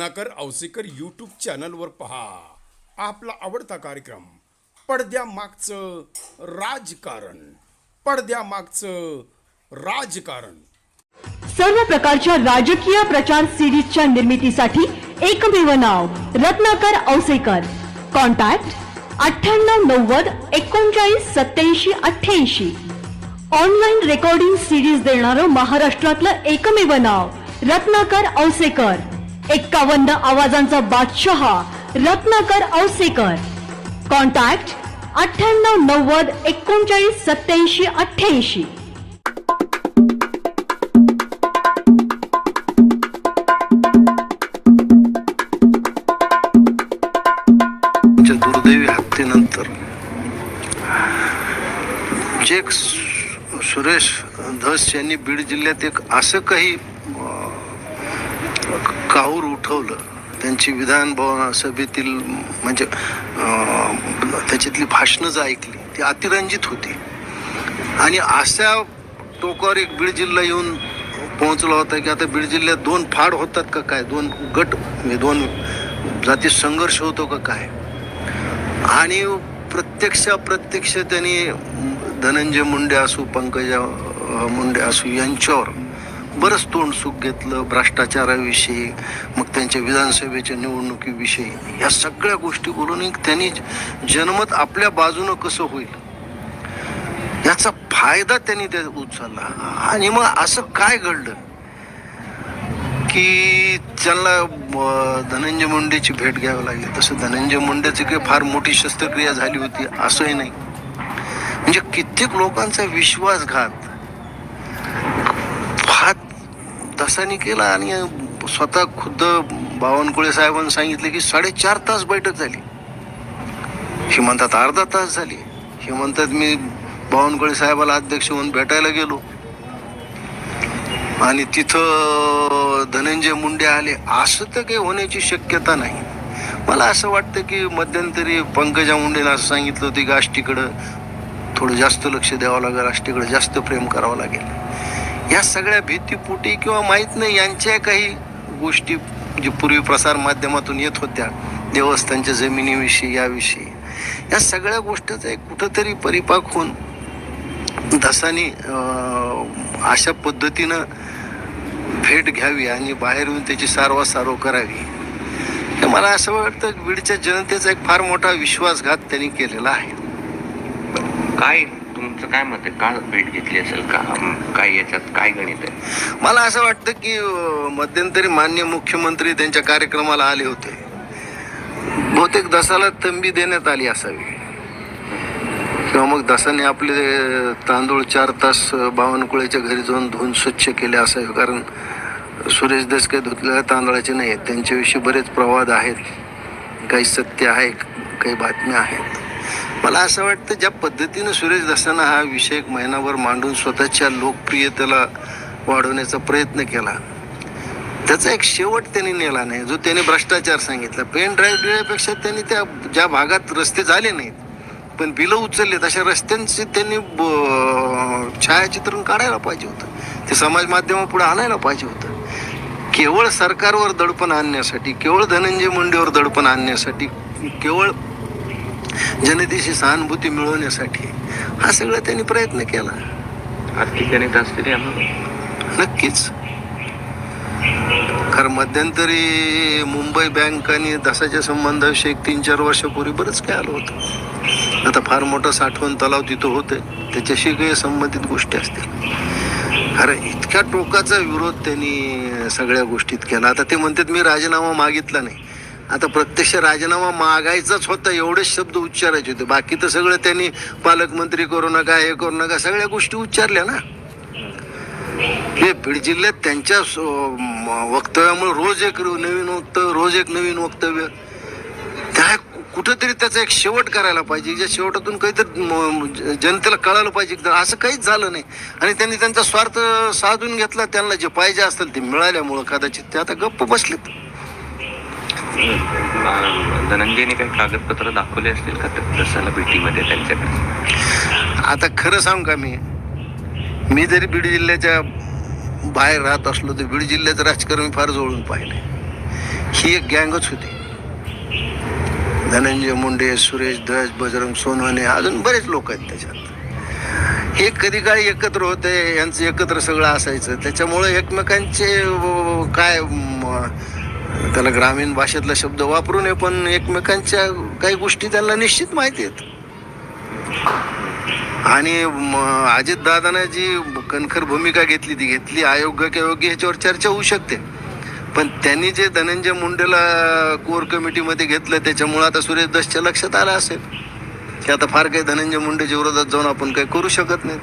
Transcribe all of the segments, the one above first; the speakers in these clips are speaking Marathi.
रत्नाकर औसेकर यूट्यूब चॅनलवर पहा. आपला आवडता कार्यक्रम पडद्यामागचं राजकारण. पडद्यामागचं राजकारण. सर्व प्रकारच्या राजकीय प्रचार सिरीजच्या निर्मितीसाठी एकमेव नाव रत्नाकर औसेकर कॉन्टॅक्ट अठ्ठ्याण्णव नव्वद एकोणचाळीस सत्याऐंशी अठ्ठ्याऐंशी. ऑनलाईन रेकॉर्डिंग सिरीज देणारं महाराष्ट्रातलं एकमेव नाव रत्नाकर औसेकर एक्कावन्न आवाजांचा बादशहा रत्नाकर औसेकर. कॉन्टॅक्ट अठ्ठ्याण्णव नव्वद एकोणचाळीस सत्याऐंशी अठ्ठ्याऐंशी. दुर्दैवी हत्येनंतर जे सुरेश धस यांनी बीड जिल्ह्यात एक असं काही काहूर उठवलं. त्यांची विधान भवन सभेतील म्हणजे त्याच्यातली भाषणं जी ऐकली ती अतिरंजित होती. आणि अशा टोकावर एक बीड जिल्हा येऊन पोहोचला होता की आता बीड जिल्ह्यात दोन फाड होतात का काय? दोन गट म्हणजे दोन जाती संघर्ष होतो का काय? आणि प्रत्यक्ष अप्रत्यक्ष त्यांनी धनंजय मुंडे असू पंकजा मुंडे असू यांच्यावर बरंच तोंड सुख घेतलं भ्रष्टाचाराविषयी मग त्यांच्या विधानसभेच्या निवडणुकीविषयी. या सगळ्या गोष्टी बोलून त्यांनी जनमत आपल्या बाजूनं कसं होईल? याचा फायदा त्यांनी त्या उचलला. आणि मग असं काय घडलं? की त्यांना धनंजय मुंडेची भेट घ्यावी लागली. तसं धनंजय मुंडेची काही फार मोठी शस्त्रक्रिया झाली होती असंही नाही. म्हणजे कित्येक लोकांचा विश्वासघात फार तासांनी केला आणि स्वतः खुद्द बावनकुळे साहेबांनी सांगितले की साडेचार तास बैठक झाली. हे म्हणतात अर्धा तास झाली. हे म्हणतात मी बावनकुळे साहेबाला अध्यक्ष म्हणून भेटायला गेलो. आणि तिथं धनंजय मुंडे आले. असं तर काही होण्याची शक्यता नाही. मला असं वाटतं की मध्यंतरी पंकजा मुंडेनं असं सांगितलं होतं की आष्टीकडं थोडं जास्त लक्ष द्यावं लागेल आष्टीकडं जास्त प्रेम करावं लागेल. या सगळ्या भीतीपोटी किंवा माहीत नाही यांच्या काही गोष्टी जे पूर्वी प्रसार माध्यमातून येत होत्या देवस्थानच्या जमिनीविषयी याविषयी. या सगळ्या गोष्टीचा एक कुठंतरी परिपाक होऊन धसानी अशा पद्धतीनं भेट घ्यावी आणि बाहेर येऊन त्याची सारवासारव करावी. तर मला असं वाटतं बीडच्या जनतेचा एक फार मोठा विश्वासघात त्यांनी केलेला आहे. काय? तुमचं काय मत आहे? का भेट घेतली असेल? का काय याच्यात काय गणित आहे? मला असं वाटतं की मध्यंतरी मान्य मुख्यमंत्री त्यांच्या कार्यक्रमाला आले होते. बहुतेक दसाला तंबी देण्यात आली असावी. किंवा मग दसाने आपले तांदूळ चार तास बावनकुळेच्या घरी जाऊन धुवून स्वच्छ केले असावे. कारण सुरेश दस काही धुतलेल्या तांदळाचे नाही आहेत. त्यांच्याविषयी बरेच प्रवाद आहेत. काही सत्य आहे काही बातम्या आहेत. मला असं वाटतं ज्या पद्धतीनं सुरेश दसानं हा विषय एक महिनाभर मांडून स्वतःच्या लोकप्रियतेला वाढवण्याचा प्रयत्न केला त्याचा एक शेवट त्यांनी नेला नाही जो त्याने भ्रष्टाचार सांगितला. पेन ड्राईव्ह दिल्यापेक्षा त्यांनी त्या ज्या भागात रस्ते झाले नाहीत पण बिलं उचलले अशा रस्त्यांचे त्यांनी ब- छायाचित्रण काढायला पाहिजे होतं. ते समाज माध्यमापुढे आणायला पाहिजे होतं. केवळ सरकारवर दडपण आणण्यासाठी केवळ धनंजय मुंडेवर दडपण आणण्यासाठी केवळ जनतेची सहानुभूती मिळवण्यासाठी हा सगळा त्यांनी प्रयत्न केला. नक्कीच. कारण मध्यंतरी मुंबई बँक आणि दसाच्या संबंधाविषयी एक तीन चार वर्षापूर्वी बरंच काय आलं होतं. आता फार मोठं साठवण तलाव तिथं होतं त्याच्याशी काही संबंधित गोष्टी असतील. कारण इतक्या टोकाचा विरोध त्यांनी सगळ्या गोष्टीत केला. आता ते म्हणतात मी राजीनामा मागितला नाही. आता प्रत्यक्ष राजीनामा मागायचाच होता एवढेच शब्द उच्चारायचे होते. बाकी तर सगळं त्यांनी पालकमंत्री करू नका हे करू नका सगळ्या गोष्टी उच्चारल्या ना. हे बीड जिल्ह्यात त्यांच्या म- वक्तव्यामुळे रोज एक नवीन वक्तव्य रोज एक नवीन वक्तव्य. त्या कुठंतरी त्याचा एक शेवट करायला पाहिजे. ज्या शेवटातून काहीतरी म- जनतेला कळालं पाहिजे की असं काहीच झालं नाही. आणि त्यांनी त्यांचा स्वार्थ साधून घेतला त्यांना जे पाहिजे असेल ते मिळाल्यामुळं कदाचित ते आता गप्प बसलेत. धनंजयने काही कागदपत्र दाखवले असतील का? त्या भेटीमध्ये त्यांच्याकडे. आता खरं सांग का मी? मी जरी बीड जिल्ह्याच्या बाहेर राहत असलो तर बीड जिल्ह्याचं राजकारण मी फार जवळून पाहिलं. ही एक गँगच होती. धनंजय मुंडे सुरेश धस बजरंग सोनवाने अजून बरेच लोक आहेत त्याच्यात. हे कधी काळी एकत्र होते यांचं एकत्र सगळं असायचं. त्याच्यामुळं एकमेकांचे काय त्याला ग्रामीण भाषेतला शब्द वापरू नये पण एकमेकांच्या काही गोष्टी त्यांना निश्चित माहिती आहेत. आणि अजित दादानं जी कणखर भूमिका घेतली ती घेतली अयोग्य की योग्य ह्याच्यावर चर्चा होऊ शकते. पण त्यांनी जे धनंजय मुंडेला कोर कमिटीमध्ये घेतलं त्याच्यामुळं आता सुरेश दसच्या लक्षात आलं असेल. की आता फार काही धनंजय मुंडेच्या विरोधात जाऊन आपण काही करू शकत नाहीत.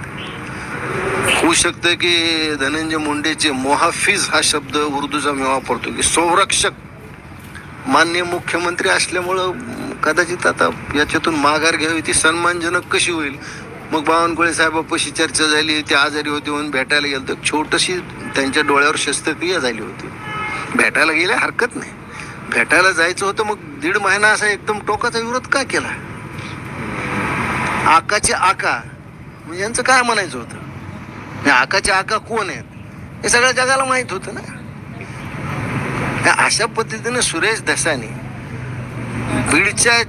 होऊ शकतं की धनंजय मुंडेचे मोहाफिज हा शब्द उर्दूचा मी वापरतो की संरक्षक माननीय मुख्यमंत्री असल्यामुळं कदाचित आता याच्यातून माघार घ्यावी ती सन्मानजनक कशी होईल? मग बावनकुळे साहेबापाशी चर्चा झाली ते आजारी होते म्हणून भेटायला गेलं तर छोटशी त्यांच्या डोळ्यावर शस्त्रक्रिया झाली होती. भेटायला गेल्या हरकत नाही. भेटायला जायचं होतं मग दीड महिना असा एकदम टोकाचा विरोध का केला? आकाचे आका म्हणजे यांचं काय म्हणायचं होतं? हे आकाचे आका कोण आहेत? हे सगळ्या जगाला माहीत होतं ना? अशा पद्धतीने सुरेश दसाने बीडच्या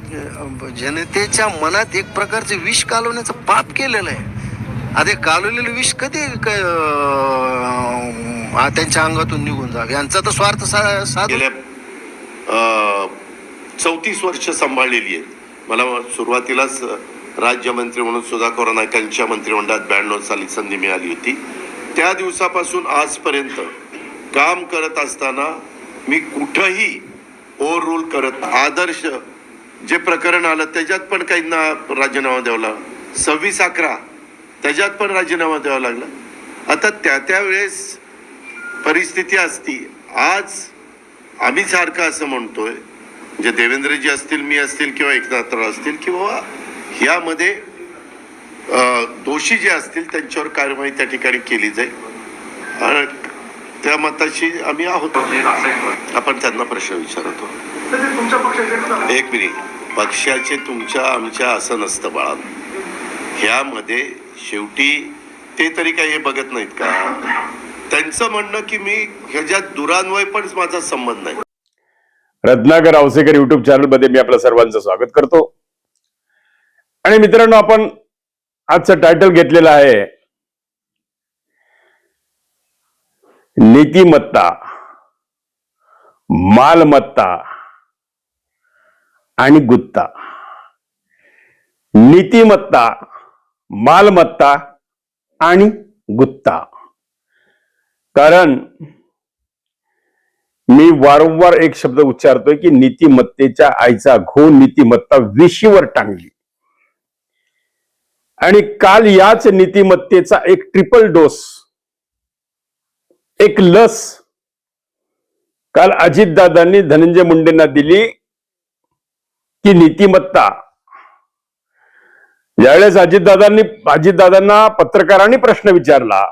जनतेच्या मनात एक प्रकारचे विष कालवण्याचं पाप केलेलं आहे. आता कालवलेलं विष कधी त्यांच्या अंगातून निघून जावं? यांचा तर स्वार्थ सा साध. चौतीस वर्ष सांभाळलेली आहेत. मला सुरुवातीलाच राज्यमंत्री म्हणून सुधाकर नाईकांच्या मंत्रिमंडळात ब्याण्णव साली संधी मिळाली होती. त्या दिवसापासून आजपर्यंत काम करत असताना मी कुठंही ओव्हर रूल करत आदर्श जे प्रकरण आलं त्याच्यात पण काहींना राजीनामा द्यावा लागला. सव्वीस अकरा त्याच्यात पण राजीनामा द्यावा लागला. आता त्या त्या वेळेस परिस्थिती असती. आज आम्ही सारखं असं म्हणतोय म्हणजे देवेंद्रजी असतील मी असतील किंवा एकनाथराव असतील किंवा यामध्ये दोषी जे असतील त्यांच्यावर कारवाई त्या ठिकाणी केली जाईल. आणि त्या मताशी आम्ही आहोत. आपण त्यांना प्रश्न विचारतो. एक मिनिट. पक्षाचे तुमच्या आमच्या असं नसतं बाळा. ह्यामध्ये शेवटी ते तरी काही हे बघत नाहीत का? त्यांचं म्हणणं की मी ह्याच्यात दुरान्वय पण माझा संबंध नाही. रत्नाकर औसेकर युट्यूब चॅनलमध्ये मी आपल्या सर्वांचं स्वागत करतो. आणि मित्रांनो आपण आजचं टायटल घेतलेलं आहे नीतिमत्ता मालमत्ता आणि गुत्ता. नीतिमत्ता मालमत्ता आणि गुत्ता. कारण मी वारंवार एक शब्द उच्चारतोय की नीतिमत्तेच्या आईचा घो नीतिमत्ता विशीवर टांगली. आणि काल याच नीतिमत्तेचा एक ट्रिपल डोस एक लस काल अजितदादांनी धनंजय मुंडेंना दिली की नीतिमत्ता. ज्यावेळेस अजितदादांनी अजितदादांना पत्रकारांनी प्रश्न विचारला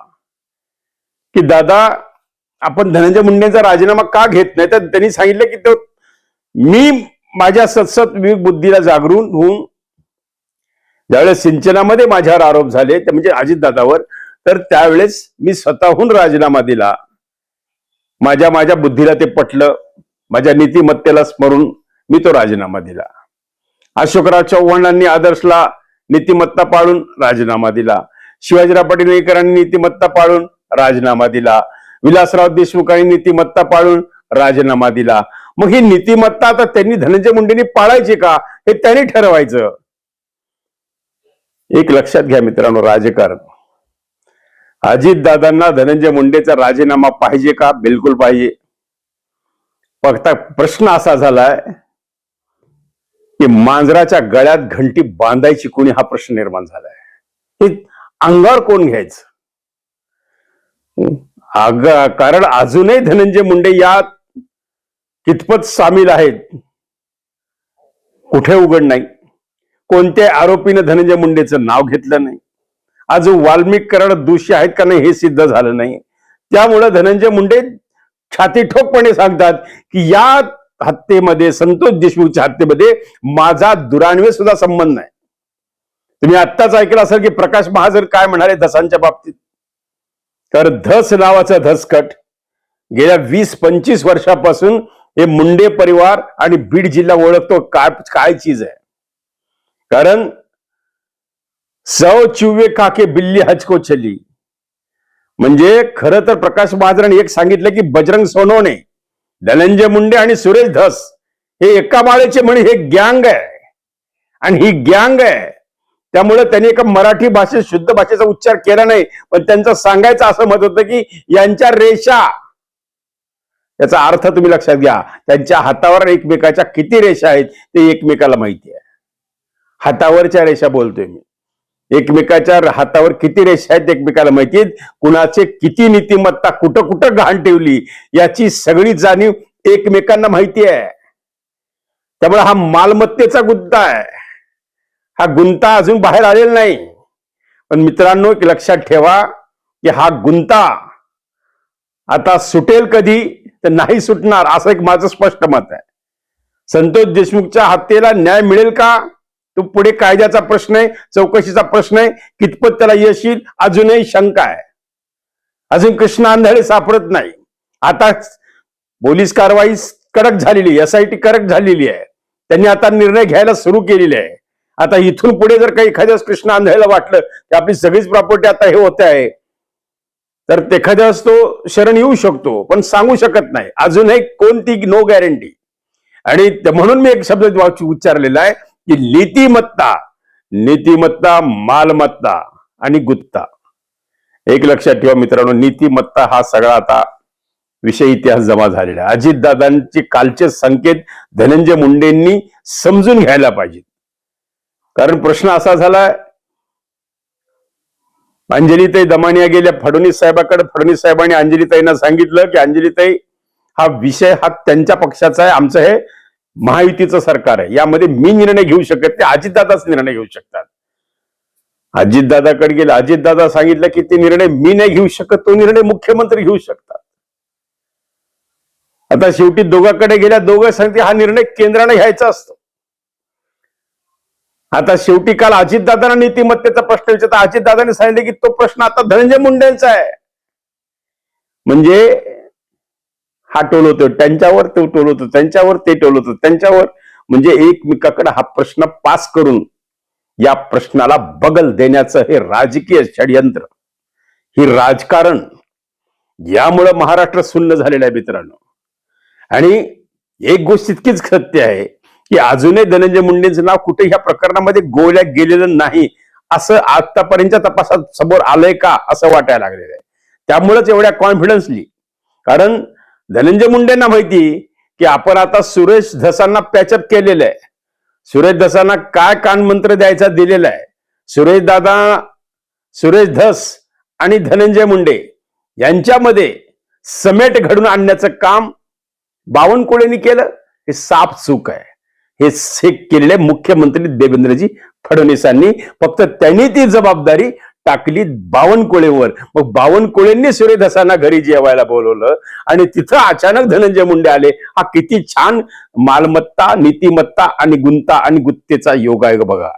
की दादा आपण धनंजय मुंडेंचा राजीनामा का घेत नाही? तर त्यांनी सांगितलं की तो मी माझ्या सतसत विवेक बुद्धीला जागरून होऊन ज्यावेळेस सिंचनामध्ये माझ्यावर आरोप झाले ते म्हणजे अजितदादावर तर त्यावेळेस मी स्वतःहून राजीनामा दिला. माझ्या माझ्या बुद्धीला ते पटलं माझ्या नीतिमत्तेला स्मरून मी तो राजीनामा दिला. अशोकराव चव्हाणांनी आदर्शला नीतिमत्ता पाळून राजीनामा दिला. शिवाजीराव पाटीलकरांनी नीतिमत्ता पाळून राजीनामा दिला. विलासराव देशमुखांनी नीतिमत्ता पाळून राजीनामा दिला. मग ही नीतिमत्ता आता त्यांनी धनंजय मुंडेंनी पाळायची का? हे त्यांनी ठरवायचं. एक लक्षात घ्या मित्रांनो राजकारण. अजितदादांना धनंजय मुंडेचा राजीनामा पाहिजे का? बिलकुल पाहिजे. फक्त प्रश्न असा झालाय की मांजराच्या गळ्यात घंटी बांधायची कोणी हा प्रश्न निर्माण झालाय. हे अंगावर कोण घ्यायचं? अग कारण अजूनही धनंजय मुंडे यात कितपत सामील आहेत कुठे उघड नाही. कोणत्याही आरोपीनं धनंजय मुंडेचं नाव घेतलं नाही. आज वाल्मिक कराड दोषी आहेत का नाही हे सिद्ध झालं नाही. त्यामुळं धनंजय मुंडे छाती ठोकपणे सांगतात की या हत्येमध्ये संतोष देशमुखच्या हत्येमध्ये माझा दुरान्वे सुद्धा संबंध नाही तुम्ही आत्ताच ऐकलं असाल की प्रकाश महाजन काय म्हणाले धसांच्या बाबतीत? तर धस नावाचा धसकट गेल्या वीस पंचवीस वर्षापासून हे मुंडे परिवार आणि बीड जिल्हा ओळखतो. काय काय चीज आहे? कारण सौ चिव्वे काके बिल्ली हचको चली म्हणजे खर तर प्रकाश बाजरण एक सांगितलं की बजरंग सोनवणे धनंजय मुंडे आणि सुरेश धस हे एका माळेचे म्हणे हे गँग आहे. आणि ही गँग आहे. त्यामुळे त्यांनी एका मराठी भाषेत शुद्ध भाषेचा उच्चार केला नाही पण त्यांचं सांगायचं असं मत होतं की यांच्या रेषा याचा अर्थ तुम्ही लक्षात घ्या त्यांच्या हातावर एकमेकाच्या किती रेषा आहेत ते एकमेकाला माहिती आहे. हातावरच्या रेषा बोलतोय मी. एकमेकाच्या हातावर किती रेषा आहेत एकमेकाला माहितीत कुणाचे किती नीतिमत्ता कुठं कुठं घाण ठेवली याची सगळी जाणीव एकमेकांना माहिती आहे. त्यामुळे हा मालमत्तेचा गुंता आहे. हा गुंता अजून बाहेर आलेला नाही. पण मित्रांनो एक लक्षात ठेवा की हा गुंता आता सुटेल कधी तर नाही सुटणार असं एक माझं स्पष्ट मत आहे. संतोष देशमुखच्या हत्येला न्याय मिळेल का? तो पुढे कायद्याचा प्रश्न आहे चौकशीचा प्रश्न आहे कितपत त्याला यश येईल अजूनही शंका आहे. अजून कृष्ण आंधळे सापडत नाही. आता पोलीस कारवाई कडक झालेली एस आय टी कडक झालेली आहे. त्यांनी आता निर्णय घ्यायला सुरू केलेले आहे. आता इथून पुढे जर काही एखाद्याच कृष्ण आंधळेला वाटलं की आपली सगळीच प्रॉपर्टी आता हे होते आहे. तर एखाद्यास तो शरण येऊ शकतो पण सांगू शकत नाही. अजूनही कोणती नो गॅरंटी आणि म्हणून मी एक शब्द उच्चारलेला आहे. की नीतिमत्ता नीतिमत्ता मालमत्ता आणि गुत्ता एक लक्षात ठेवा मित्रांनो नीतिमत्ता हा सगळा आता विषय इतिहास जमा झालेला आहे. अजितदादांचे कालचे संकेत धनंजय मुंडेंनी समजून घ्यायला पाहिजेत. कारण प्रश्न असा झालाय अंजलीताई दमानिया गेल्या फडणवीस साहेबाकडे फडणवीस साहेबांनी अंजलीताईंना सांगितलं की अंजलीताई हा विषय हा त्यांच्या पक्षाचा आहे आमचं हे महायुतीचं सरकार आहे. यामध्ये मी निर्णय घेऊ शकत नाही अजितदादाच निर्णय घेऊ शकतात. अजितदादाकडे गेले अजितदादा सांगितलं की ते निर्णय मी नाही घेऊ शकत तो निर्णय मुख्यमंत्री घेऊ शकतात. आता शेवटी दोघांकडे गेल्या दोघं सांगते हा निर्णय केंद्राने घ्यायचा असतो. आता शेवटी काल अजितदादांना नीतिमत्तेचा प्रश्न विचारता अजितदादांनी सांगितले की तो प्रश्न आता धनंजय मुंडेंचा आहे. म्हणजे हा टोलवतो त्यांच्यावर तो टोलवतो त्यांच्यावर ते टोलवतो त्यांच्यावर. म्हणजे एकमेकाकडे हा प्रश्न पास करून या प्रश्नाला बगल देण्याचं हे राजकीय षडयंत्र ही राजकारण यामुळं महाराष्ट्र सुन्न झालेलं आहे मित्रांनो. आणि एक गोष्ट इतकीच सत्य आहे की अजूनही धनंजय मुंडेंचं नाव कुठे ह्या प्रकरणामध्ये गोवल्या गेलेलं नाही असं आतापर्यंतच्या तपासात समोर आलंय का असं वाटायला लागलेलं आहे. त्यामुळेच एवढ्या कॉन्फिडन्सली कारण धनंजय मुंडेंना माहिती की आपण आता सुरेश धसांना पॅचअप केलेलं आहे सुरेश धसांना काय कानमंत्र द्यायचा दिलेला आहे? सुरेश दादा सुरेश धस आणि धनंजय मुंडे यांच्यामध्ये समेट घडून आणण्याचं काम बावनकुळेंनी केलं. हे साफ चूक आहे. हे हे केलेले मुख्यमंत्री देवेंद्रजी फडणवीसांनी फक्त त्यांनी ती जबाबदारी टाकली बावनकुळेवर मग बावनकुळेंनी सूर्यदासांना घरी जेवायला बोलवलं आणि तिथं अचानक धनंजय मुंडे आले. हा किती छान मालमत्ता नीतिमत्ता आणि गुंता आणि गुत्तेचा योगायोग बघा.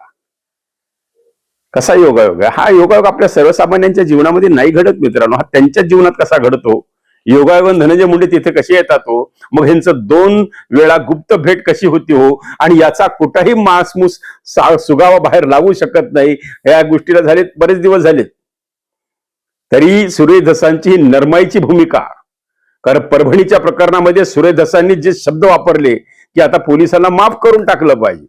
कसा योगायोग आहे? हा योगायोग आपल्या सर्वसामान्यांच्या जीवनामध्ये नाही घडत मित्रांनो. हा त्यांच्या जीवनात कसा घडतो? योगायोग धनंजय मुंडे तिथे कसे येतात हो? मग ह्यांचं दोन वेळा गुप्त भेट कशी होती हो? आणि याचा कुठलाही मासमूस सुगावा बाहेर लागू शकत नाही. या गोष्टीला झाले बरेच दिवस झाले तरी सूर्यदसांची ही नरमाईची भूमिका कारण परभणीच्या प्रकरणामध्ये सूर्यदसांनी जे शब्द वापरले की आता पोलिसांना माफ करून टाकलं पाहिजे.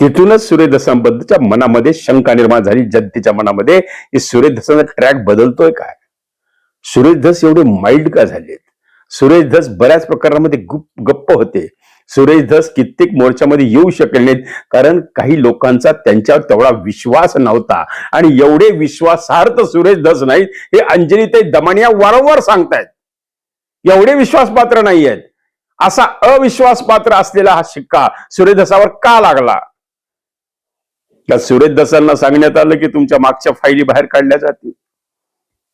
तिथूनच सूर्यदसांबद्दलच्या मनामध्ये शंका निर्माण झाली. जनतेच्या मनामध्ये की सूर्यदसांचा ट्रॅक बदलतोय काय? सुरेश धस एवढे माइल्ड का झालेत? सुरेश धस बऱ्याच प्रकारांमध्ये गुप गप्प होते. सुरेश धस कित्येक मोर्चामध्ये येऊ शकले नाहीत कारण काही लोकांचा त्यांच्यावर तेवढा विश्वास नव्हता. आणि एवढे विश्वासार्थ सुरेश धस नाहीत हे अंजलीताई दमानिया वारंवार सांगतायत. एवढे विश्वासपात्र नाही आहेत असा अविश्वास पात्र असलेला हा शिक्का सुरेश धसावर का लागला? का सुरेश सांगण्यात आलं की तुमच्या मागच्या फायली बाहेर काढल्या जातील.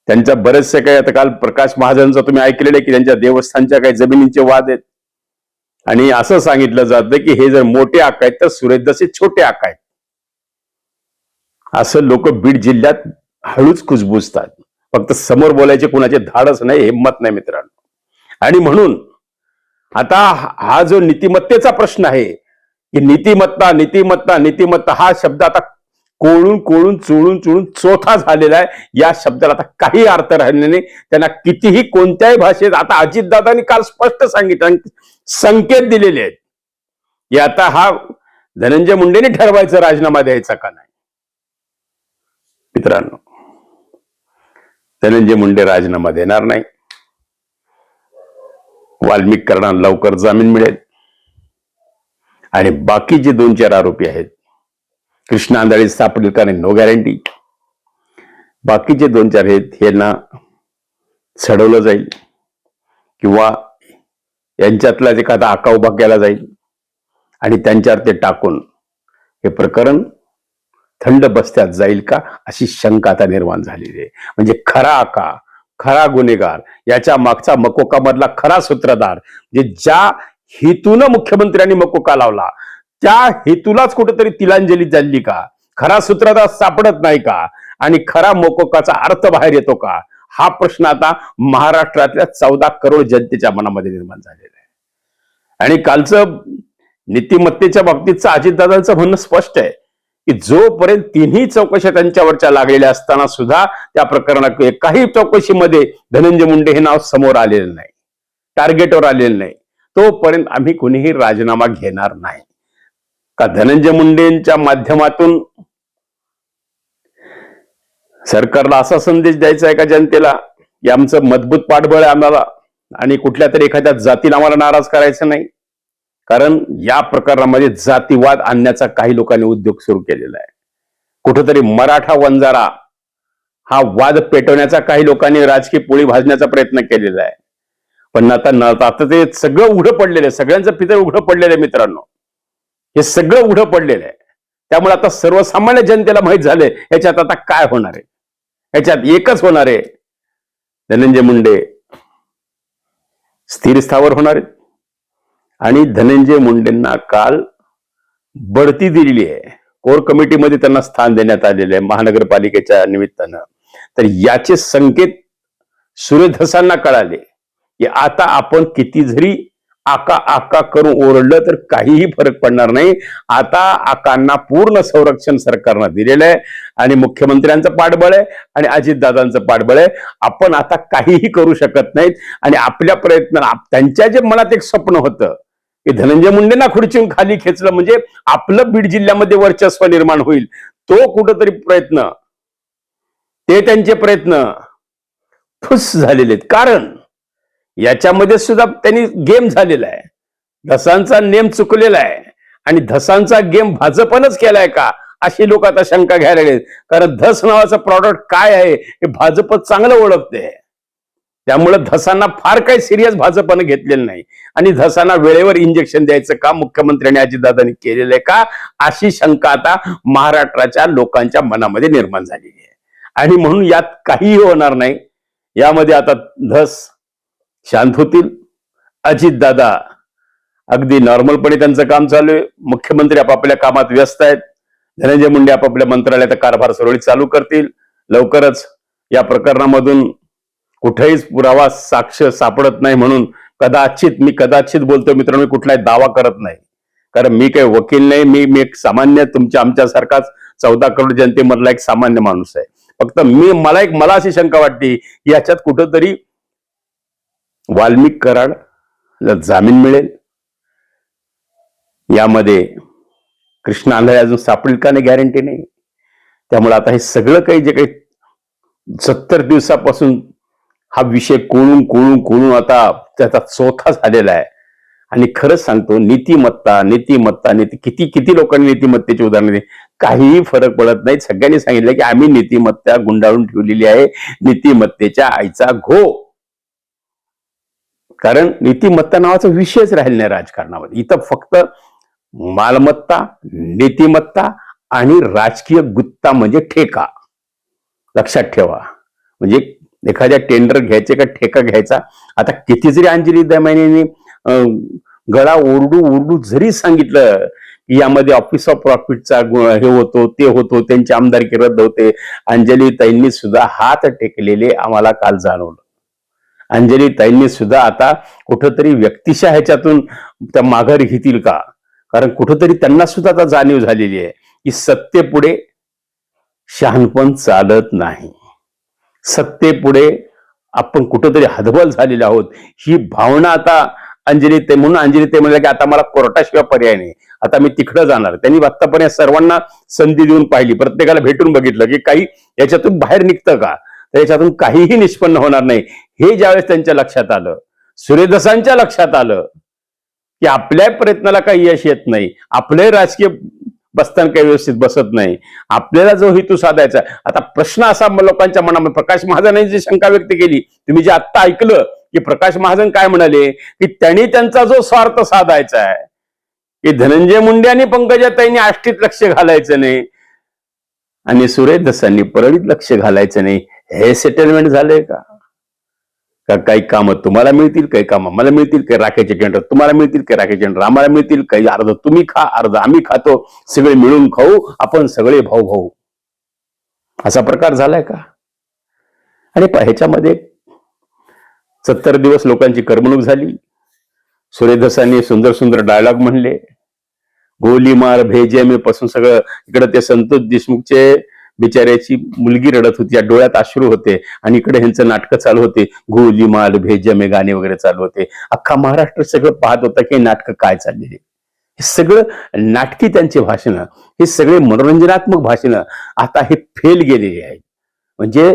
त्यांच्या बरेचसे काही आता काल प्रकाश महाजनचं तुम्ही ऐकलेलं आहे की त्यांच्या देवस्थानच्या काही जमिनींचे वाद आहेत. आणि असं सांगितलं जातं की हे जर मोठे आक आहेत तर सुरेश छोटे आक आहेत. असं लोक बीड जिल्ह्यात हळूच कुजबुजतात. फक्त समोर बोलायचे कुणाचे धाडच नाही हिंमत नाही मित्रांनो. आणि म्हणून आता हा जो नीतिमत्तेचा प्रश्न आहे की नीतिमत्ता नीतिमत्ता नीतिमत्ता हा शब्द आता कोळून कोळून चोळून चोळून चोथा झालेला आहे. या शब्दाला आता काही अर्थ राहिलेला नाही. त्यांना कितीही कोणत्याही भाषेत आता अजितदादांनी काल स्पष्ट सांगितलं संकेत दिलेले आहेत. की आता हा धनंजय मुंडेने ठरवायचं राजीनामा द्यायचा का नाही? मित्रांनो धनंजय मुंडे राजीनामा देणार नाही. वाल्मिक करणाला लवकर जामीन मिळेल. आणि बाकी जे दोन चार आरोपी आहेत कृष्णा आंधळे सापडेल का नाही नो गॅरंटी बाकीचे दोन चार आहेत यांना चढवलं जाईल. किंवा यांच्यातला एखादा आका उभा केला जाईल. आणि त्यांच्यावर ते टाकून हे प्रकरण थंड बस्त्यात जाईल का? अशी शंका आता निर्माण झालेली आहे. म्हणजे खरा आका खरा गुन्हेगार याच्या मागचा मकोका मधला खरा सूत्रधार म्हणजे ज्या हेतून मुख्यमंत्र्यांनी मकोका लावला त्या हेतूलाच कुठेतरी तिलांजली झाली का? खरा सूत्रधार सापडत नाही का? आणि खरा मोकोकाचा अर्थ बाहेर येतो का? हा प्रश्न आता महाराष्ट्रातल्या चौदा करोड जनतेच्या मनामध्ये निर्माण झालेला आहे. आणि कालचं नीतिमत्तेच्या बाबतीतचं अजितदादांचं म्हणणं स्पष्ट आहे की जोपर्यंत तिन्ही चौकशा त्यांच्यावरच्या लागलेल्या असताना सुद्धा त्या प्रकरणात काही चौकशीमध्ये धनंजय मुंडे हे नाव समोर आलेलं नाही टार्गेटवर आलेलं नाही तोपर्यंत आम्ही कुणीही राजीनामा घेणार नाही. का धनंजय मुंडेंच्या माध्यमातून सरकारला असा संदेश द्यायचा आहे का जनतेला? की आमचं मजबूत पाठबळ आहे आम्हाला. आणि कुठल्या तरी एखाद्या जातीला आम्हाला नाराज करायचं नाही. कारण या प्रकरणामध्ये जातीवाद आणण्याचा काही लोकांनी उद्योग सुरू केलेला आहे. कुठेतरी मराठा वंजारा हा वाद पेटवण्याचा काही लोकांनी राजकीय पोळी भाजण्याचा प्रयत्न केलेला आहे. पण आता न आता ते सगळं उघडं पडलेलं आहे. सगळ्यांचं पितर उघडं पडलेलं आहे मित्रांनो. हे सगळं उघडं पडलेलं आहे. त्यामुळे आता सर्वसामान्य जनतेला माहीत झालंय ह्याच्यात आता काय होणार आहे? ह्याच्यात एकच होणार आहे. धनंजय मुंडे स्थिर स्थावर होणार आहेत. आणि धनंजय मुंडेंना काल बढती दिलेली आहे. कोर कमिटीमध्ये त्यांना स्थान देण्यात आलेलं आहे महानगरपालिकेच्या निमित्तानं. तर याचे संकेत सूर्यधसांना कळाले की आता आपण किती जरी आका आका करून ओरडलं तर काहीही फरक पडणार नाही. आता आकांना पूर्ण संरक्षण सरकारनं दिलेलं आहे आणि मुख्यमंत्र्यांचं पाठबळ आहे आणि अजितदादांचं पाठबळ आहे. आपण आता काहीही करू शकत नाहीत आणि आपल्या प्रयत्न त्यांच्या जे मनात एक स्वप्न होतं की धनंजय मुंडेंना खुर्चीहून खाली खेचलं म्हणजे आपलं बीड जिल्ह्यामध्ये वर्चस्व निर्माण होईल. तो कुठंतरी प्रयत्न ते त्यांचे प्रयत्न फुस झालेले आहेत. कारण याच्यामध्ये सुद्धा त्यांनी गेम झालेला आहे. धसांचा नेम चुकलेला आहे. आणि धसांचा गेम भाजपनच केलाय का? अशी लोक आता शंका घ्यायला लागलेत. कारण धस नावाचं प्रॉडक्ट काय आहे हे भाजप चांगलं ओळखते. त्यामुळे धसांना फार काही सिरियस भाजपनं घेतलेलं नाही. आणि धसांना वेळेवर इंजेक्शन द्यायचं काम मुख्यमंत्र्यांनी अजितदादांनी केलेलं आहे का? अशी शंका आता महाराष्ट्राच्या लोकांच्या मनामध्ये निर्माण झालेली आहे. आणि म्हणून यात काहीही होणार नाही. यामध्ये आता धस शांत होतील अजितदादा अगदी नॉर्मलपणे त्यांचं काम चालू आहे. मुख्यमंत्री आपापल्या कामात व्यस्त आहेत. धनंजय मुंडे आपापल्या मंत्रालयाचा कारभार सुरळीत चालू करतील. लवकरच या प्रकरणामधून कुठेही पुरावा साक्ष सापडत नाही म्हणून कदाचित मी कदाचित बोलतो मित्रांनो मी कुठलाही दावा करत नाही. कारण मी काही वकील नाही मी मी एक सामान्य तुमच्या आमच्यासारखाच चौदा करोड जनतेमधला एक सामान्य माणूस आहे. फक्त मी मला एक मला अशी शंका वाटते की याच्यात कुठंतरी वाल्मिक कराडला जामीन मिळेल. यामध्ये कृष्ण आंधळे अजून सापडेल का नाही. गॅरंटी नाही त्यामुळे आता हे सगळं काही जे काही सत्तर दिवसापासून हा विषय कोळून कोळून कोळून आता त्याचा चौथा झालेला आहे. आणि खरंच सांगतो नीतिमत्ता नीतिमत्ता नीती किती किती लोकांनी नीतिमत्तेची उदाहरणं दिली? काहीही फरक पडत नाही. सगळ्यांनी सांगितलं की आम्ही नीतिमत्ता गुंडाळून ठेवलेली आहे. नीतिमत्तेच्या आईचा घो कारण नीतिमत्ता नावाचा विषयच राहिला नाही राजकारणामध्ये. इथं फक्त मालमत्ता नीतिमत्ता आणि राजकीय गुत्ता म्हणजे ठेका. लक्षात ठेवा. म्हणजे एखाद्या टेंडर घ्यायचे का ठेका घ्यायचा? आता किती जरी अंजली दमानीने गळा ओरडू ओरडू जरी सांगितलं की यामध्ये ऑफिस ऑफ प्रॉफिटचा हे होतो ते होतो त्यांची आमदारकी रद्द होते. अंजली ताईंनी सुद्धा हात टेकलेले आम्हाला काल जाणवलं. अंजली ताईंनी सुद्धा आता कुठंतरी व्यक्तिशा ह्याच्यातून त्या माघारी घेतील का? कारण कुठंतरी त्यांना सुद्धा आता जाणीव झालेली आहे की सत्तेपुढे शहाणपण चालत नाही. सत्तेपुढे आपण कुठंतरी हतबल झालेले आहोत. ही भावना आता अंजली ते म्हणून अंजली ते म्हणाले की आता मला कोर्टाशिवाय पर्याय नाही. आता मी तिकडं जाणार. त्यांनी आत्तापर्यंत सर्वांना संधी देऊन पाहिली. प्रत्येकाला भेटून बघितलं की काही याच्यातून बाहेर निघतं का? त्याच्यातून काहीही निष्पन्न होणार नाही. हे ज्यावेळेस त्यांच्या लक्षात आलं सूर्यदसांच्या लक्षात आलं की आपल्या प्रयत्नाला काही यश येत नाही. आपले राजकीय बसताना काही व्यवस्थित बसत नाही. आपल्याला जो हेतू साधायचा आता प्रश्न असा लोकांच्या मनामध्ये प्रकाश महाजनांनी जी शंका व्यक्त केली तुम्ही जे आत्ता ऐकलं की प्रकाश महाजन काय म्हणाले की त्यांनी त्यांचा जो स्वार्थ साधायचा आहे की धनंजय मुंडे आणि पंकजाताईंनी आष्टीत लक्ष घालायचं नाही. आणि सुरेश दसांनी परळीत लक्ष घालायचं नाही. हे सेटलमेंट झालंय का? का काही कामं तुम्हाला मिळतील काही कामं मला मिळतील काही राखेचे टेंडर तुम्हाला मिळतील काही राखेचे टेंडर आम्हाला मिळतील काही अर्ध तुम्ही खा अर्ध आम्ही खातो सगळे मिळून खाऊ आपण सगळे भाऊ भाऊ. असा प्रकार झालाय का? आणि प- ह्याच्यामध्ये सत्तर दिवस लोकांची करमणूक झाली. सुरेधसांनी सुंदर सुंदर डायलॉग म्हणले. गोली मार भेजे मी पासून सगळं इकडे ते संतोष देशमुखचे बिचाऱ्याची मुलगी रडत होती या डोळ्यात अश्रू होते आणि इकडे ह्यांचं नाटकं चालू होते. गोली माल भेजमे गाणे वगैरे चालू होते. अख्खा महाराष्ट्र सगळं पाहत होता की नाटकं काय चाललेली हे सगळं नाटकी त्यांचे भाषणं हे सगळे मनोरंजनात्मक भाषणं आता हे फेल गेलेली आहेत. म्हणजे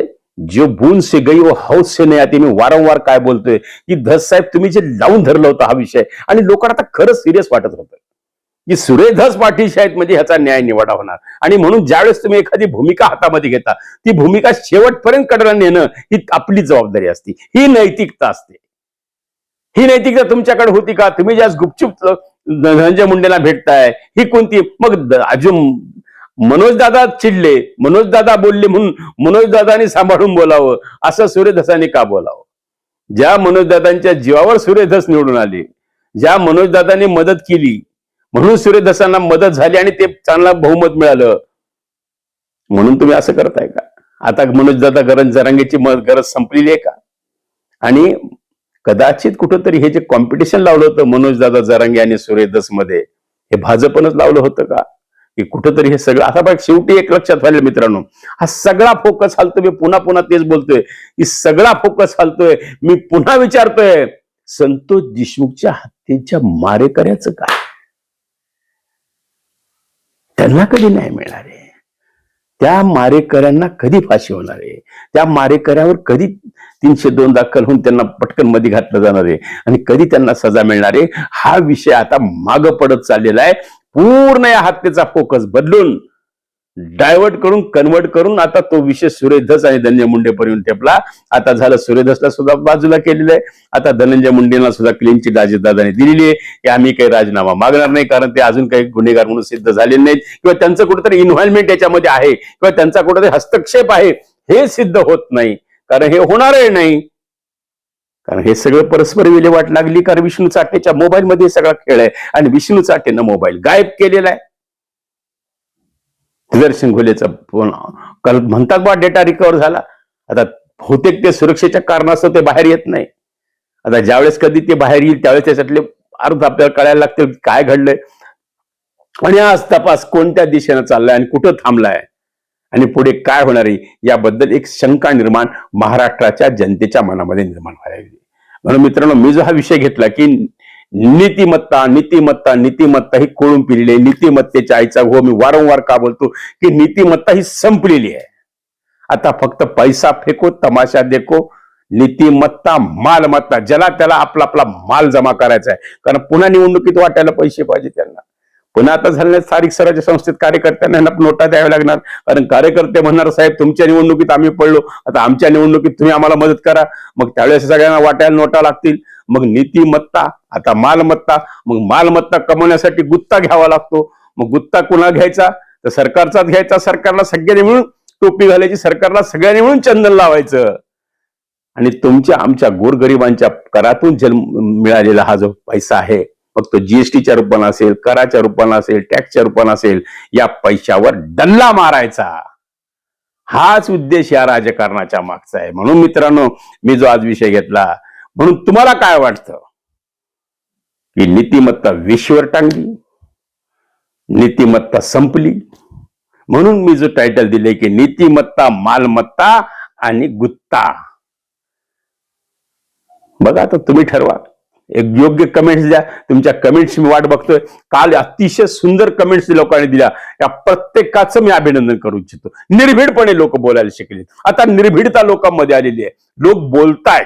जो बून से गई वो हौस से नाही मी वारंवार काय बोलतोय? की धस साहेब तुम्ही जे लावून धरलं होतं हा विषय आणि लोकांना आता खरंच सिरियस वाटत होतं. की सुरेधस पाठीशी आहेत म्हणजे ह्याचा न्याय निवाडा होणार. आणि म्हणून ज्यावेळेस तुम्ही एखादी भूमिका हातामध्ये घेता ती भूमिका शेवटपर्यंत कडला नेणं ही आपली जबाबदारी असते. ही नैतिकता असते. ही नैतिकता तुमच्याकडे होती का? तुम्ही ज्या गुपचूप धनंजय मुंडेला भेटताय ही कोणती? मग अजून मनोजदादा चिडले मनोजदादा बोलले म्हणून मनोजदादानी सांभाळून बोलावं असं सूर्यधसाने का बोलावं? ज्या मनोजदादांच्या जीवावर सूर्यधस निवडून आले ज्या मनोजदादाने मदत केली म्हणून सूर्यदासांना मदत झाली आणि ते चांगला बहुमत मिळालं. म्हणून तुम्ही असं करताय का? आता मनोजदादा गरज जरांगेची गरज संपलेली आहे का? आणि कदाचित कुठंतरी हे जे कॉम्पिटिशन लावलं होतं मनोजदादा जरांगे आणि सूर्यदासमध्ये हे भाजपनच लावलं होतं का? की कुठंतरी हे सगळं आता बघ शेवटी एक लक्षात व्हायला मित्रांनो हा सगळा फोकस हालतो मी पुन्हा पुन्हा तेच बोलतोय की सगळा फोकस हलतोय मी पुन्हा विचारतोय संतोष देशमुखच्या हत्येच्या मारेकऱ्याचं काय? त्यांना कधी न्याय मिळणार? आहे त्या मारेकऱ्यांना कधी फाशी होणार? आहे त्या मारेकऱ्यावर कधी तीनशे दोन दाखल होऊन त्यांना पटकनमध्ये घातलं जाणार? आहे आणि कधी त्यांना सजा मिळणार? आहे हा विषय आता माग पडत चाललेला आहे. पूर्ण या हत्येचा फोकस बदलून डायव्हर्ट करून कन्वर्ट करून आता तो विषय सुरेधस आणि धनंजय मुंडे पर्यंत ठेपला. आता झालं सुरेधसला सुद्धा बाजूला केलेलं आहे. आता धनंजय मुंडेला सुद्धा क्लीन चिट दादाने दिलेली आहे. की आम्ही काही राजीनामा मागणार नाही कारण ते अजून काही गुन्हेगार म्हणून सिद्ध झालेले नाहीत. किंवा त्यांचं कुठेतरी इन्व्हॉल्वमेंट याच्यामध्ये आहे. किंवा त्यांचा कुठेतरी हस्तक्षेप आहे. हे सिद्ध होत नाही. कारण हे होणारही नाही. कारण हे सगळं परस्पर विल्हेवाट लागली कारण विष्णू चाटेच्या मोबाईलमध्ये सगळा खेळ आहे. आणि विष्णू चाटेनं मोबाईल गायब केलेला आहे. सुदर्शन घोलेचा फोन म्हणतात बा डेटा रिकव्हर झाला. आता बहुतेक ते सुरक्षेच्या कारणास्तव ते बाहेर येत नाही. आता ज्यावेळेस कधी ते बाहेर येईल त्यावेळेस त्याच्यातले अर्थ आपल्याला कळायला लागतील काय घडलंय. आणि आज तपास कोणत्या दिशेनं चाललाय आणि कुठं थांबलाय? आणि पुढे काय होणार आहे? याबद्दल एक शंका निर्माण महाराष्ट्राच्या जनतेच्या मनामध्ये निर्माण व्हायला म्हणून मित्रांनो मी जो हा विषय घेतला की नीतिमत्ता नीतिमत्ता नीतिमत्ता ही कोळून पिलेली आहे. नीतिमत्तेच्या आईचा हो मी वारंवार का बोलतो? की नीतिमत्ता ही संपलेली आहे. आता फक्त पैसा फेको तमाशा देखो. नीतिमत्ता मालमत्ता ज्याला त्याला आपला आपला माल जमा करायचा आहे. कारण पुन्हा निवडणुकीत वाटायला पैसे पाहिजे त्यांना. पुन्हा आता झालेल्या स्थानिक स्वराज्य संस्थेत कार्यकर्त्यांना नोटा द्याव्या लागणार. कारण कार्यकर्ते म्हणणार साहेब तुमच्या निवडणुकीत आम्ही पडलो. आता आमच्या निवडणुकीत तुम्ही आम्हाला मदत करा. मग त्यावेळेस सगळ्यांना वाटायला नोटा लागतील. मग नीतिमत्ता आता मालमत्ता मग मालमत्ता कमवण्यासाठी गुत्ता घ्यावा लागतो. मग गुत्ता कुणा घ्यायचा? तर सरकारचाच घ्यायचा. सरकारला सगळ्यांनी मिळून टोपी घालायची. सरकारला सगळ्यांनी मिळून चंदन लावायचं. आणि तुमच्या आमच्या गोरगरिबांच्या करातून जन्म मिळालेला हा जो पैसा आहे मग तो जीएसटीच्या रूपानं असेल कराच्या रूपानं असेल टॅक्सच्या रूपानं असेल या पैशावर डल्ला मारायचा. हाच उद्देश या राजकारणाच्या मागचा आहे. म्हणून मित्रांनो मी जो आज विषय घेतला म्हणून तुम्हाला काय वाटतं? की नीतिमत्ता विश्वर टांगली नीतिमत्ता संपली. म्हणून मी जो टायटल दिले की नीतिमत्ता मालमत्ता आणि गुत्ता. बघा आता तुम्ही ठरवा. एक योग्य कमेंट्स द्या. तुमच्या कमेंट्स मी वाट बघतोय. काल अतिशय सुंदर कमेंट्स लोकांनी दिल्या. या प्रत्येकाचं मी अभिनंदन करू इच्छितो. निर्भीडपणे लोक बोलायला शिकले आता निर्भीडता लोकांमध्ये आलेली आहे. लोक बोलतायत.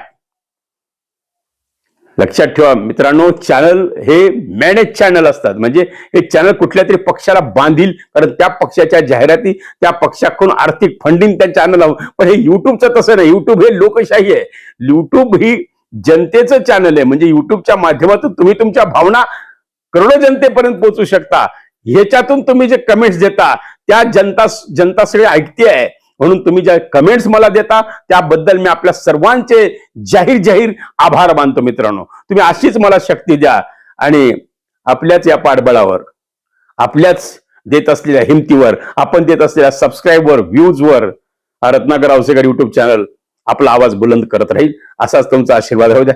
लक्षात ठेवा मित्रांनो चॅनल हे मॅनेज चॅनल असतात. म्हणजे हे चॅनल कुठल्या तरी पक्षाला बांधील कारण त्या पक्षाच्या जाहिराती त्या पक्षाकडून आर्थिक फंडिंग त्या चॅनल पण हे युट्यूबचं तसं नाही. युट्यूब हे लोकशाही आहे. युट्यूब ही जनतेचं चॅनल आहे. म्हणजे युट्यूबच्या माध्यमातून तुम्ही तुमच्या भावना करोडो जनतेपर्यंत पोहोचू शकता. ह्याच्यातून तुम्ही जे कमेंट्स देता त्या जनता जनता सगळी ऐकते आहे म्हणून तुम्ही ज्या कमेंट्स मला देता त्याबद्दल मी आपल्या सर्वांचे जाहीर जाहीर आभार मानतो मित्रांनो. तुम्ही अशीच मला शक्ती द्या आणि आपल्याच या पाठबळावर आपल्याच देत असलेल्या हिमतीवर आपण देत असलेल्या सबस्क्राईबवर व्ह्यूजवर हा रत्नाकर अवसेकर युट्यूब चॅनल आपला आवाज बुलंद करत राहील. असाच तुमचा आशीर्वाद राहू द्या.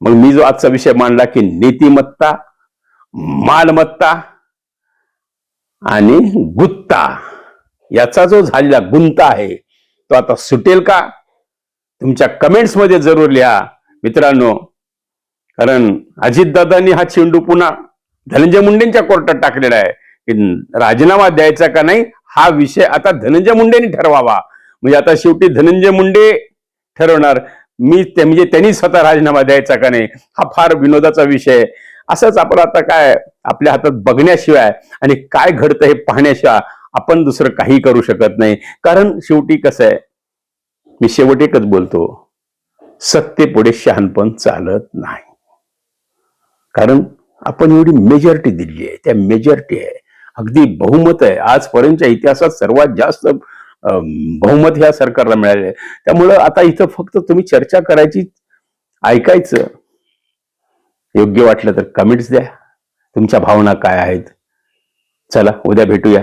मग मी जो आजचा विषय मांडला की नीतिमत्ता मालमत्ता आणि गुत्ता. याचा जो झालेला गुंता आहे तो आता सुटेल का? तुमच्या कमेंट्समध्ये जरूर लिहा. मित्रांनो कारण अजितदादांनी हा चेंडू पुन्हा धनंजय मुंडेंच्या कोर्टात टाकलेला आहे. की राजीनामा द्यायचा का नाही हा विषय आता धनंजय मुंडेंनी ठरवावा. म्हणजे आता शेवटी धनंजय मुंडे ठरवणार. मी ते म्हणजे त्यांनी स्वतः राजीनामा द्यायचा का नाही हा फार विनोदाचा विषय असंच आपण आता काय आपल्या हातात बघण्याशिवाय आणि काय घडतं हे पाहण्याशिवाय आपण दुसरं काही करू शकत नाही. कारण शेवटी कसं आहे मी शेवट एकच बोलतो सत्तेपुढे शहाणपण चालत नाही. कारण आपण एवढी मेजॉरिटी दिली आहे त्या मेजॉरिटी आहे. अगदी बहुमत आहे. आजपर्यंतच्या इतिहासात सर्वात जास्त बहुमत ह्या सरकारला मिळाले आहे. त्यामुळं आता इथं फक्त तुम्ही चर्चा करायची ऐकायचं. योग्य वाटलं तर कमेंट्स द्या. तुमच्या भावना काय आहेत? चला उद्या भेटूया.